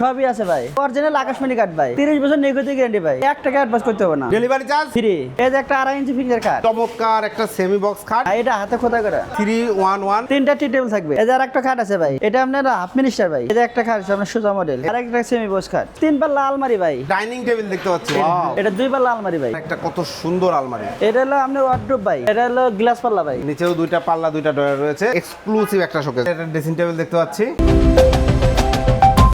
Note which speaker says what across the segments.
Speaker 1: সবই আছে ভাই। অরিজিনাল আকাশমণি কাঠ ভাই। তিরিশ বছর নিগতি গ্যারান্টি ভাই। এক টাকা অ্যাডভান্স করতে হবে না।
Speaker 2: ডেলিভারি চার্জ
Speaker 1: ফ্রি এই যে একটা আড়াই ইঞ্চি ফিঙ্গার কাঠ
Speaker 2: চমৎকার একটা সেমি বক্স খাট
Speaker 1: এটা হাতে খোদা করে।
Speaker 2: থ্রি ওয়ান ওয়ান
Speaker 1: তিনটা টি টেবিল থাকবে। এই যে আর একটা খাট আছে ভাই। এটা আপনার হাফ মিনিস্টার ভাই। এই যে একটা খাট আছে আপনার সোজা মডেল আর একটা সেমি বক্স খাট তিন পাল্লা আলমারি ভাই।
Speaker 2: ডাইনিং টেবিল দেখতে পাচ্ছি।
Speaker 1: এটা দুই পাল্লা আলমারি ভাই।
Speaker 2: একটা কত সুন্দর আলমারি।
Speaker 1: এটা হলো আপনার ওয়ার্ড্রোপ ভাই। এটা হলো গ্লাস পাল্লা ভাই।
Speaker 2: নিচেও দুইটা পাল্লা দুইটা ডয়ার রয়েছে। এক্সক্লুসিভ একটা শোকেস এটা ড্রেসিং টেবিল দেখতে পাচ্ছি।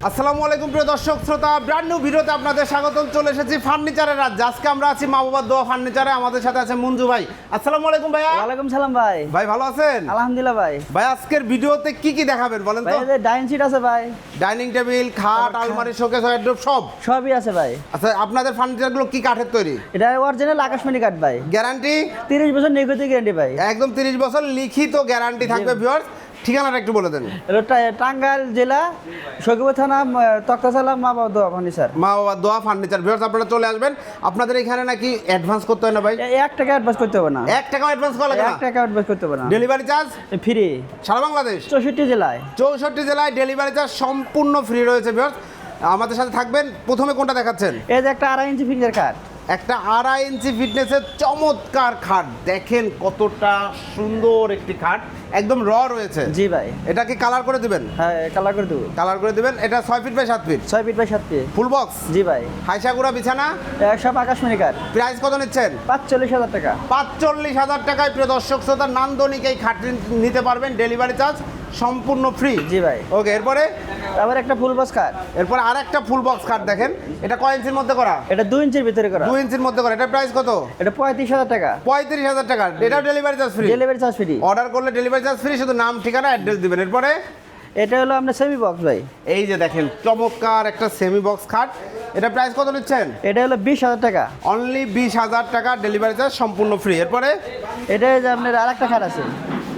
Speaker 2: আসসালামু আলাইকুম প্রিয় দর্শক শ্রোতা ব্র্যান্ড নিউ ভিডিওতে আপনাদের স্বাগতম। চলে এসেছি ফার্নিচারের রাজ্য আজকে আমরা আছি মা বাবার দোয়া ফার্নিচারে। আমাদের সাথে আছে মঞ্জু ভাই। আসসালামু আলাইকুম ভাইয়া।
Speaker 1: ওয়ালাইকুম সালাম ভাই।
Speaker 2: ভাই ভালো আছেন?
Speaker 1: আলহামদুলিল্লাহ ভাই।
Speaker 2: ভাই আজকের ভিডিওতে কি কি দেখাবেন বলেন
Speaker 1: ভাই
Speaker 2: তো
Speaker 1: ডাইন সিট আছে ভাই।
Speaker 2: ডাইনিং টেবিল খাট আলমারি শোকেস ওয়ার্ড্রোব সব।
Speaker 1: সবই আছে ভাই।
Speaker 2: আচ্ছা আপনাদের ফার্নিচারগুলো কি কাঠের তৈরি?
Speaker 1: এটা অরিজিনাল আকাশমণি কাঠ ভাই।
Speaker 2: গ্যারান্টি
Speaker 1: তিরিশ বছর নিগতি গ্যারান্টি ভাই।
Speaker 2: একদম 30 বছর লিখিত গ্যারান্টি থাকবে ভিউয়ার্স ঠিকানাটা একটু বলে দেন।
Speaker 1: টাঙ্গাইল জেলা সকিপুর থানা তক্তাশালা মা বাবা দোয়া ফার্নিচার
Speaker 2: মা বাবা দোয়া ফার্নিচার ভিউয়ার্স আপনারা চলে আসবেন। আপনাদের এখানে নাকি অ্যাডভান্স করতে হয় না ভাই?
Speaker 1: এক টাকা অ্যাডভান্স করতে হবে না।
Speaker 2: এক টাকা অ্যাডভান্স করা লাগে
Speaker 1: এক টাকা অ্যাডভান্স করতে হবে না।
Speaker 2: ডেলিভারি চার্জ
Speaker 1: ফ্রি
Speaker 2: সারা বাংলাদেশ?
Speaker 1: চৌষট্টি জেলায়।
Speaker 2: চৌষট্টি জেলায় ডেলিভারি চার্জ সম্পূর্ণ ফ্রি রয়েছে ভিউয়ার্স আমাদের সাথে থাকবেন। প্রথমে কোনটা দেখাচ্ছেন?
Speaker 1: এই যে একটা আড়াই ইঞ্চি ফিঙ্গার কাঠ
Speaker 2: একটা আড়াই ইঞ্চি ফিটনেসের চমৎকার খাট। দেখেন কতটা সুন্দর একটি খাট। একদম র রয়েছে।
Speaker 1: জি ভাই।
Speaker 2: এটা কি কালার করে দিবেন?
Speaker 1: হ্যাঁ কালার করে দেবো।
Speaker 2: কালার করে দিবেন। এটা ছয় ফিট বাই সাত ফিট
Speaker 1: ছয় ফিট বাই সাত ফিট
Speaker 2: ফুল বক্স
Speaker 1: জি ভাই।
Speaker 2: হাইসাগুড়া বিছানা?
Speaker 1: সব আকাশমণি কাঠ
Speaker 2: প্রাইস কত নিচ্ছেন?
Speaker 1: পাঁচচল্লিশ হাজার টাকা।
Speaker 2: পাঁচচল্লিশ হাজার টাকায় প্রিয় দর্শক শ্রোতা নান্দনিক এই খাট নিতে পারবেন। ডেলিভারি চার্জ সম্পূর্ণ ফ্রি
Speaker 1: জি ভাই।
Speaker 2: ওকে এরপরে?
Speaker 1: তারপর একটা ফুল বক্স কাঠ
Speaker 2: এরপরে আর একটা ফুল বক্স খাট দেখেন। এটা কয় ইঞ্চির মধ্যে করা?
Speaker 1: এটা দুই ইঞ্চির ভিতরে করা।
Speaker 2: দুই ইঞ্চির মধ্যে করা। এটা প্রাইস কত?
Speaker 1: এটা পঁয়ত্রিশ হাজার টাকা।
Speaker 2: পঁয়ত্রিশ হাজার টাকা। এটা delivery charge free
Speaker 1: delivery charge free
Speaker 2: order করলে ডেলিভারি চার্জ ফ্রি শুধু নাম ঠিকানা অ্যাড্রেস দিবেন। এরপরে?
Speaker 1: এটা হলো আপনার সেমি বক্স ভাই।
Speaker 2: এই যে দেখেন চমৎকার একটা সেমি বক্স খাট এটা প্রাইস কত নিচ্ছেন?
Speaker 1: এটা হলো বিশ হাজার টাকা।
Speaker 2: অনলি বিশ হাজার টাকা ডেলিভারি চার্জ সম্পূর্ণ ফ্রি এরপরে?
Speaker 1: এটা যে আপনার আর একটা খাট আছে।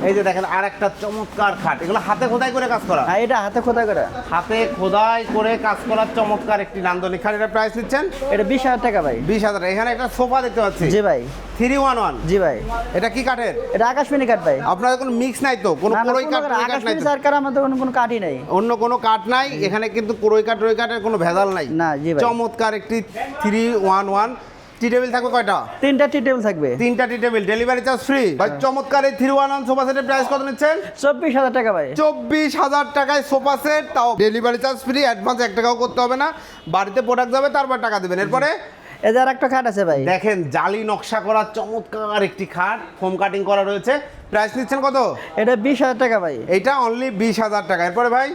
Speaker 2: এই যে দেখেন আর একটা চমৎকার খাট। এগুলো হাতে খোদাই করে কাজ করা।
Speaker 1: হ্যাঁ এটা হাতে খোদাই করে।
Speaker 2: হাতে খোদাই করে কাজ করার চমৎকার একটি নান্দনিক খাট। এটা প্রাইস নিচ্ছেন?
Speaker 1: এটা বিশ হাজার টাকা ভাই।
Speaker 2: বিশ হাজার। এখানে একটা সোফা দেখতে পাচ্ছি।
Speaker 1: জি ভাই।
Speaker 2: থ্রি ওয়ান ওয়ান
Speaker 1: জি ভাই।
Speaker 2: এটা কি কাঠের?
Speaker 1: এটা আকাশমণি কাঠ ভাই।
Speaker 2: আপনাদের কোনো মিক্স নাই তো? কোনো কোরই কাঠ কাঠ নাই
Speaker 1: সরকার আমাদের কোনো কোনো কাঠই নাই।
Speaker 2: অন্য কোনো কাঠ নাই? এখানে কিন্তু কোরই কাঠ রই কাঠের কোনো ভেজাল নাই।
Speaker 1: না, জি ভাই।
Speaker 2: চমৎকার একটি three one one T table থাকবে কয়টা?
Speaker 1: তিনটা টি টেবিল থাকবে।
Speaker 2: তিনটা T table delivery charge free ভাই চমৎকার এই থ্রি ওয়ান ওয়ান সোফা সেটের প্রাইস কত নিচ্ছেন?
Speaker 1: চব্বিশ হাজার টাকা ভাই।
Speaker 2: চব্বিশ হাজার টাকায় সোফা সেট তাও ডেলিভারি চার্জ ফ্রি অ্যাডভান্স এক টাকাও করতে হবে না। বাড়িতে প্রোডাক্ট যাবে তারপর টাকা দেবেন। এরপরে?
Speaker 1: আর একটা খাট আছে ভাই।
Speaker 2: দেখেন জালি নকশা করা চমৎকার একটি খাট ফোম কাটিং করা রয়েছে। প্রাইস নিচ্ছেন কত?
Speaker 1: এটা বিশ হাজার টাকা ভাই।
Speaker 2: এইটা অনলি বিশ হাজার টাকা। এরপরে ভাই?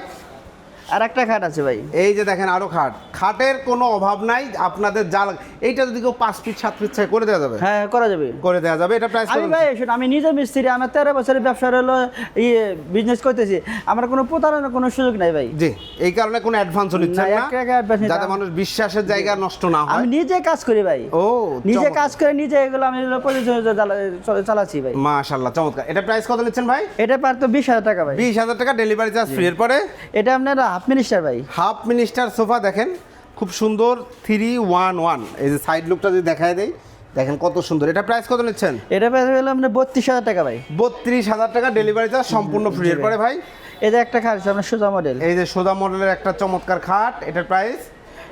Speaker 1: আর একটা খাট আছে ভাই।
Speaker 2: এই যে দেখেন আরও খাট। খাটের কোনো অভাব নাই। আপনাদের যা লাগ- এইটা যদি কেউ পাঁচ ফিট সাত ফিট করে দেওয়া যাবে?
Speaker 1: হ্যাঁ করা যাবে।
Speaker 2: করে দেওয়া যাবে এটা প্রাইস
Speaker 1: আমি ভাই শুন আমি নিজে মিস্ত্রি আমার তেরো বছরের ব্যবসা হলো ইয়ে বিজনেস করতেছি। আমার কোনো প্রতারণার কোনো সুযোগ নাই ভাই।
Speaker 2: জি এই কারণে কোনো অ্যাডভান্সও নিচ্ছেন
Speaker 1: না,
Speaker 2: যাতে মানুষ বিশ্বাসের জায়গা নষ্ট না হয়।
Speaker 1: আমি নিজে কাজ করি ভাই।
Speaker 2: ও
Speaker 1: নিজে কাজ করে নিজে এগুলো আমি চালাচ্ছি ভাই।
Speaker 2: মাশাল্লাহ চমৎকার। এটা প্রাইস কত নিচ্ছেন ভাই?
Speaker 1: এটা পার তো বিশ হাজার টাকা ভাই।
Speaker 2: বিশ হাজার টাকা ডেলিভারি চার্জ ফ্রি এর পরে
Speaker 1: এটা আপনার হাফ মিনিস্টার ভাই।
Speaker 2: হাফ মিনিস্টার সোফা দেখেন। খুব সুন্দর থ্রি ওয়ান ওয়ান এই যে সাইড লুকটা যদি দেখায় দেয় দেখেন কত সুন্দর। এটা প্রাইস কত নিচ্ছেন?
Speaker 1: এটা প্রাইস হলো আপনার বত্রিশ হাজার টাকা ভাই।
Speaker 2: বত্রিশ হাজার টাকা ডেলিভারি চার্জ সম্পূর্ণ ফ্রি এরপরে ভাই?
Speaker 1: এটা একটা খাট আপনার সোজা মডেল
Speaker 2: এই যে সোজা মডেলের একটা চমৎকার খাট এটার প্রাইস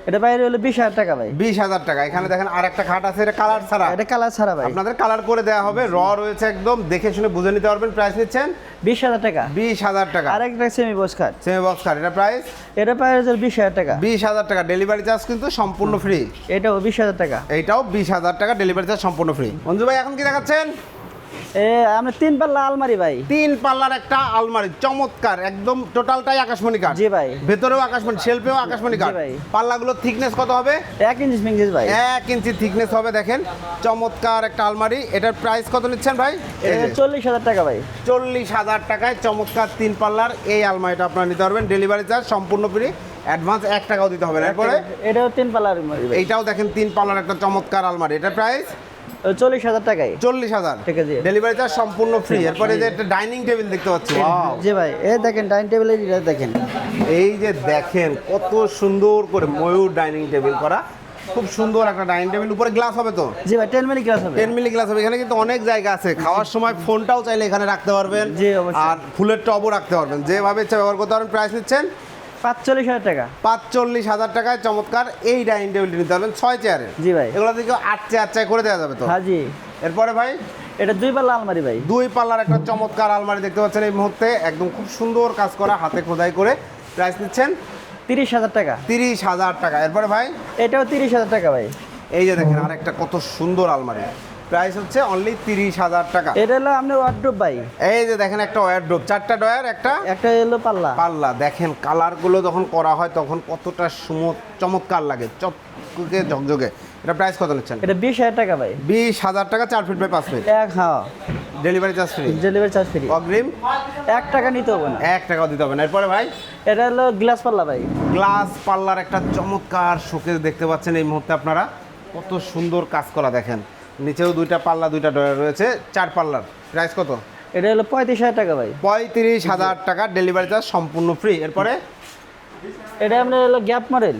Speaker 1: এটা বাইরে হলো বিশ হাজার টাকা ভাই।
Speaker 2: বিশ হাজার টাকা। এখানে দেখেন আর একটা খাট আছে এটা কালার ছাড়া।
Speaker 1: এটা কালার ছাড়া ভাই।
Speaker 2: আপনাদের কালার করে দেওয়া হবে র রয়েছে একদম দেখে শুনে বুঝে নিতে পারবেন প্রাইস নিচ্ছেন
Speaker 1: বিশ হাজার টাকা।
Speaker 2: বিশ হাজার টাকা।
Speaker 1: আর একটা সেমি বস খাট
Speaker 2: সেমি বক্স খাট এটা প্রাইস
Speaker 1: এটা প্রাইস হলো বিশ হাজার টাকা।
Speaker 2: বিশ হাজার টাকা ডেলিভারি চার্জ কিন্তু সম্পূর্ণ ফ্রি
Speaker 1: এটাও বিশ হাজার টাকা।
Speaker 2: এইটাও বিশ হাজার টাকা ডেলিভারি চার্জ সম্পূর্ণ ফ্রি মঞ্জু ভাই এখন কি দেখাচ্ছেন?
Speaker 1: এ আমরা তিন পাল্লা আলমারি ভাই।
Speaker 2: তিন পাল্লার একটা আলমারি চমৎকার একদম টোটালটাই আকাশমণি কাঠ
Speaker 1: জি ভাই।
Speaker 2: ভেতরেও আকাশমণি শেলফেও আকাশমণি কাঠ
Speaker 1: ভাই।
Speaker 2: থিকনেস কত হবে?
Speaker 1: এক ইঞ্চি ভাই।
Speaker 2: এক ইঞ্চি থিকনেস হবে দেখেন। চমৎকার একটা আলমারি। এটার প্রাইস কত নিচ্ছেন ভাই?
Speaker 1: চল্লিশ হাজার টাকা ভাই।
Speaker 2: চল্লিশ হাজার টাকায় চমৎকার তিন পাল্লার এই আলমারিটা আপনারা নিতে পারবেন। ডেলিভারি চার্জ সম্পূর্ণ ফ্রি অ্যাডভান্স এক টাকাও দিতে হবে না। এরপরে
Speaker 1: এটাও তিন পাল্লা আলমারি
Speaker 2: এইটাও দেখেন তিন পাল্লার একটা চমৎকার আলমারি। এটার প্রাইস
Speaker 1: চল্লিশ হাজার টাকায়।
Speaker 2: চল্লিশ হাজার।
Speaker 1: ঠিক আছে।
Speaker 2: ডেলিভারি চার্জ সম্পূর্ণ ফ্রি এরপরে যে একটা ডাইনিং টেবিল দেখতে পাচ্ছি!
Speaker 1: জি ভাই এ দেখেন ডাইনিং টেবিলের এটা দেখেন।
Speaker 2: এই যে দেখেন কত সুন্দর করে ময়ূর ডাইনিং টেবিল করা। খুব সুন্দর একটা ডাইনিং টেবিল উপরে গ্লাস হবে তো?
Speaker 1: জি ভাই টেন মিনিট ক্লাস হবে।
Speaker 2: টেন মিলি গ্লাস হবে। এখানে কিন্তু অনেক জায়গা আছে। খাওয়ার সময় ফোনটাও চাইলে এখানে রাখতে পারবেন।
Speaker 1: জি, অবশ্যই।
Speaker 2: আর ফুলের টবও রাখতে পারবেন। যেভাবে ইচ্ছা ব্যবহার করতে পারবেন প্রাইস নিচ্ছেন।
Speaker 1: পাঁচচল্লিশ হাজার টাকা।
Speaker 2: পাঁচচল্লিশ হাজার টাকায় চমৎকার এই ডাইনিং টেবিলটি নিতে পারবেন ছয় চেয়ারের।
Speaker 1: জি ভাই।
Speaker 2: এগুলো থেকে আট চেয়ার চাই করে দেওয়া যাবে তো?
Speaker 1: হ্যাঁ জি।
Speaker 2: এরপরে ভাই?
Speaker 1: এটা দুই পাল্লা আলমারি ভাই।
Speaker 2: দুই পাল্লার একটা চমৎকার আলমারি দেখতে পাচ্ছেন এই মুহূর্তে একদম খুব সুন্দর কাজ করা হাতে খোদাই করে প্রাইস নিচ্ছেন।
Speaker 1: তিরিশ হাজার টাকা।
Speaker 2: তিরিশ হাজার টাকা। এরপরে ভাই?
Speaker 1: এটাও তিরিশ হাজার টাকা ভাই।
Speaker 2: এই যে দেখেন আরেকটা কত সুন্দর আলমারি। প্রাইস হচ্ছে অনলি তিরিশ হাজার টাকা।
Speaker 1: এটা হলো আপনার ওয়ার্ড্রোপ ভাই।
Speaker 2: এই যে দেখেন একটা ওয়ারড্রোপ চারটা ডয়ার একটা?
Speaker 1: একটা হলো পাল্লা।
Speaker 2: পাল্লা। দেখেন কালারগুলো যখন করা হয় তখন কতটা চমৎকার লাগে চককে ঝকঝকে। এটা প্রাইস কত নিচ্ছেন?
Speaker 1: এটা বিশ হাজার টাকা ভাই।
Speaker 2: বিশ হাজার টাকা চার ফিট বাই পাঁচ ফিট
Speaker 1: এক হ্যাঁ।
Speaker 2: Delivery charge free
Speaker 1: delivery charge free
Speaker 2: অগ্রিম?
Speaker 1: এক টাকা নিতে হবে না।
Speaker 2: এক টাকাও দিতে হবে না। এরপরে ভাই?
Speaker 1: এটা হলো গ্লাস পাল্লা ভাই।
Speaker 2: গ্লাস পাল্লার একটা চমৎকার শোকেস দেখতে পাচ্ছেন এই মুহূর্তে আপনারা। কত সুন্দর কাজ করা দেখেন। নিচেও দুইটা পাল্লা দুইটা ডয়ার রয়েছে। চার পাল্লার। প্রাইস কত?
Speaker 1: এটা হলো পঁয়ত্রিশ হাজার টাকা ভাই।
Speaker 2: পঁয়ত্রিশ হাজার টাকা। ডেলিভারি চার্জ সম্পূর্ণ ফ্রি এরপরে?
Speaker 1: এটা আপনার হলো গ্যাপ মডেল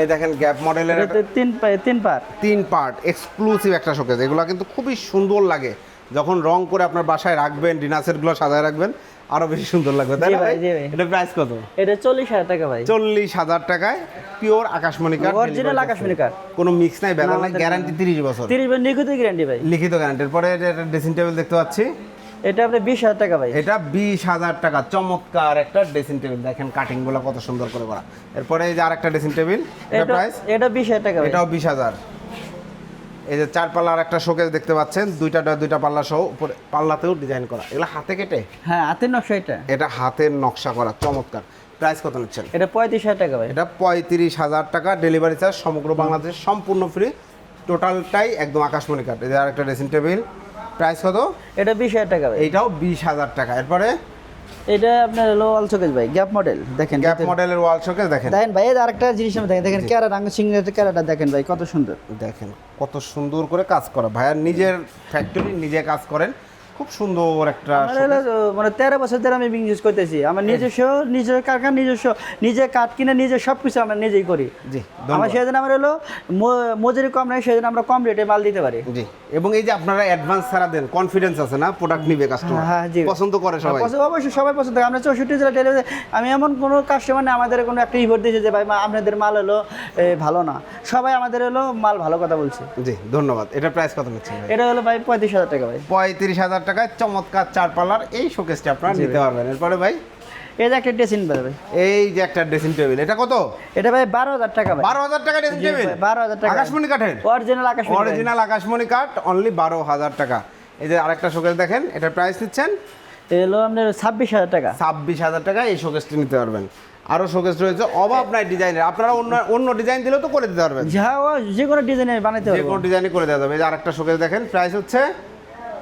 Speaker 2: এই দেখেন গ্যাপ মডেলের
Speaker 1: তিন পার্ট তিন পার্ট
Speaker 2: তিন পার্ট এক্সক্লুসিভ একটা শোকেস এগুলো কিন্তু খুবই সুন্দর লাগে। যখন রং করে আপনার বাসায় রাখবেন ডিনার সেটগুলো সাজায় রাখবেন আরও বেশি সুন্দর লাগবে তাই না
Speaker 1: ভাই।
Speaker 2: এটা প্রাইস কত?
Speaker 1: এটা চল্লিশ হাজার টাকা ভাই।
Speaker 2: চল্লিশ হাজার টাকায় পিওর আকাশমণি কাঠ
Speaker 1: অরিজিনাল আকাশমণি কাঠ
Speaker 2: কোনো মিক্স নাই বেদা নাই গ্যারান্টি তিরিশ বছর।
Speaker 1: তিরিশ বার নিখুঁত গ্যারান্টি ভাই।
Speaker 2: লিখিত গ্যারান্টির পরে এটা ড্রেসিং টেবিল দেখতে পাচ্ছি।
Speaker 1: এটা বিশ হাজার টাকা ভাই।
Speaker 2: এটা বিশ হাজার টাকা চমৎকার একটা ড্রেসিং টেবিল দেখেন কাটিংগুলো কত সুন্দর করে করা। এরপরে এই যে আরেকটা ড্রেসিং টেবিল এটা
Speaker 1: এটা
Speaker 2: প্রাইস
Speaker 1: এটা বিশ হাজার টাকা
Speaker 2: এটাও বিশ হাজার। এই যে চার পাল্লার একটা শোকেস দেখতে পাচ্ছেন দুইটা দুইটা পাল্লা সহ উপরে পাল্লাতেও ডিজাইন করা। এগুলো হাতে কেটে?
Speaker 1: হ্যাঁ হাতের নকশা এটা।
Speaker 2: এটা হাতের নকশা করা চমৎকার। প্রাইস কত নিচ্ছেন?
Speaker 1: এটা পঁয়ত্রিশ হাজার টাকা ভাই।
Speaker 2: এটা পঁয়ত্রিশ হাজার টাকা ডেলিভারি চার্জ সমগ্র বাংলাদেশ সম্পূর্ণ ফ্রি টোটালটাই একদম আকাশমণি কাঠ যে আরেকটা ড্রেসিং টেবিল প্রাইস কত?
Speaker 1: এটা বিশ হাজার টাকা
Speaker 2: এটাও বিশ হাজার টাকা। এরপরে?
Speaker 1: এটা আপনার হলো ওয়াল শোকেস ভাই গ্যাপ মডেল দেখেন
Speaker 2: গ্যাপ মডেলের ওয়াল শোকেস দেখেন।
Speaker 1: দেখেন ভাই এর আরেকটা জিনিস আমি দেখেন দেখেন ক্যারা রাঙ্গ সিংহের ক্যারাটা দেখেন ভাই কত সুন্দর।
Speaker 2: দেখেন কত সুন্দর করে কাজ করা। ভাইয়া নিজের ফ্যাক্টরি নিজে কাজ করেন। খুব সুন্দর একটা
Speaker 1: মানে তেরো বছর ধরে আমি বিজনেস করতেছি। আমার নিজস্ব নিজের কারখানা নিজস্ব নিজে কাঠ কিনে নিজে সব কিছু আমরা নিজেই করি।
Speaker 2: জি
Speaker 1: আমার সেদিন আমার হলো মজুরি কম নেই সেদিন আমরা কম রেটে মাল দিতে পারি।
Speaker 2: জি এবং এই যে আপনারা অ্যাডভান্স ছাড়া দেন কনফিডেন্স আছে না? প্রোডাক্ট নিবে কাস্টমার
Speaker 1: হ্যাঁ, জি।
Speaker 2: পছন্দ করে সবাই?
Speaker 1: পছন্দ অবশ্যই সবাই পছন্দ করে। আমরা চৌষট্টি জেলা ডেলিভারি আমি এমন কোনো কাস্টমার নেই আমাদের কোনো একটা রিপোর্ট দিয়েছে যে ভাই আপনাদের মাল হলো ভালো না। সবাই আমাদের হলো মাল ভালো কথা বলছে।
Speaker 2: জি ধন্যবাদ। এটা প্রাইস কত নিচ্ছেন
Speaker 1: এটা হলো ভাই পঁয়ত্রিশ হাজার টাকা ভাই।
Speaker 2: পঁয়ত্রিশ হাজার টাকায় চমৎকার চার পাল্লার এই শোকেসটি আপনারা নিতে পারবেন। এরপরে ভাই?
Speaker 1: এই যে একটা ড্রেসিং ভাই।
Speaker 2: এই যে একটা ড্রেসিং টেবিল এটা কত?
Speaker 1: এটা ভাই বারো হাজার টাকা ভাই।
Speaker 2: বারো হাজার টাকা ড্রেসিং টেবিল
Speaker 1: ভাই, 12,000 টাকা।
Speaker 2: আকাশমণি কাঠের?
Speaker 1: অরিজিনাল আকাশ
Speaker 2: অরিজিনাল আকাশমণি কাঠ অনলি বারো হাজার টাকা। এই যে আরেকটা শোকেস দেখেন এটার প্রাইস নিচ্ছেন?
Speaker 1: এলো আপনার ছাব্বিশ হাজার টাকা।
Speaker 2: ছাব্বিশ হাজার টাকা এই শোকেসটি নিতে পারবেন। আরও শোকেস রয়েছে অভাব নাই ডিজাইনের আপনারা অন্য অন্য ডিজাইন দিলেও তো করে দিতে পারবেন।
Speaker 1: যা যে কোনো ডিজাইনে বানাইতে
Speaker 2: যে কোনো ডিজাইনে করে দেওয়া যাবে। এই যে আরেকটা শোকেস দেখেন প্রাইস হচ্ছে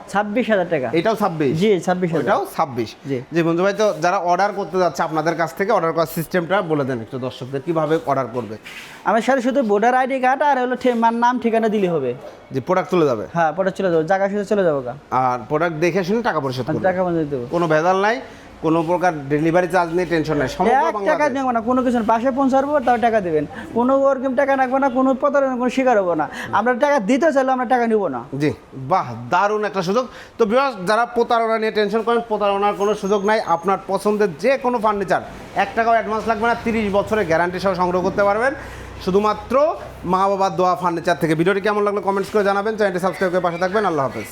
Speaker 1: ছাব্বিশ হাজার টাকা।
Speaker 2: এটাও ছাব্বিশ?
Speaker 1: জি ছাব্বিশ
Speaker 2: এটাও ছাব্বিশ?
Speaker 1: জি।
Speaker 2: বন্ধু ভাই তো যারা অর্ডার করতে যাচ্ছে আপনাদের কাছ থেকে অর্ডার করার সিস্টেমটা বলে দেন একটু দর্শকদের কীভাবে অর্ডার করবে?
Speaker 1: আমার সাথে শুধু ভোটার আইডি কার্ড আর হলো ঠি- মার নাম ঠিকানা দিলে হবে।
Speaker 2: যে প্রোডাক্ট চলে যাবে?
Speaker 1: হ্যাঁ প্রোডাক্ট চলে যাব জায়গা শুধু চলে যাব
Speaker 2: আর প্রোডাক্ট দেখে শুনে টাকা পরিশোধ
Speaker 1: টাকা বন্ধ দেবো
Speaker 2: কোনো ভেজাল নাই। কোনো প্রকার ডেলিভারি চার্জ নেই টেনশন নাই
Speaker 1: এক টাকা নেব না কোনো কিছু পাশে পৌঁছাবো তাও টাকা দেবেন। কোনো ওরকম টাকা রাখব না কোনো প্রতারণা কোনো শিকার হব না। আমরা টাকা দিতে চাইলে আমরা টাকা নিবো না।
Speaker 2: জি বাহ দারুণ একটা সুযোগ। তো বিভাস যারা প্রতারণা নিয়ে টেনশন করেন প্রতারণার কোনো সুযোগ নাই। আপনার পছন্দের যে কোনো ফার্নিচার এক টাকাও অ্যাডভান্স লাগবে না তিরিশ বছরের গ্যারান্টি সহ সংগ্রহ করতে পারবেন। শুধুমাত্র মা বাবার দোয়া ফার্নিচার থেকে। ভিডিওটি কেমন লাগল কমেন্টস করে জানাবেন। চ্যানেলটি সাবস্ক্রাইব করে পাশে থাকবেন। আল্লাহ হাফেজ।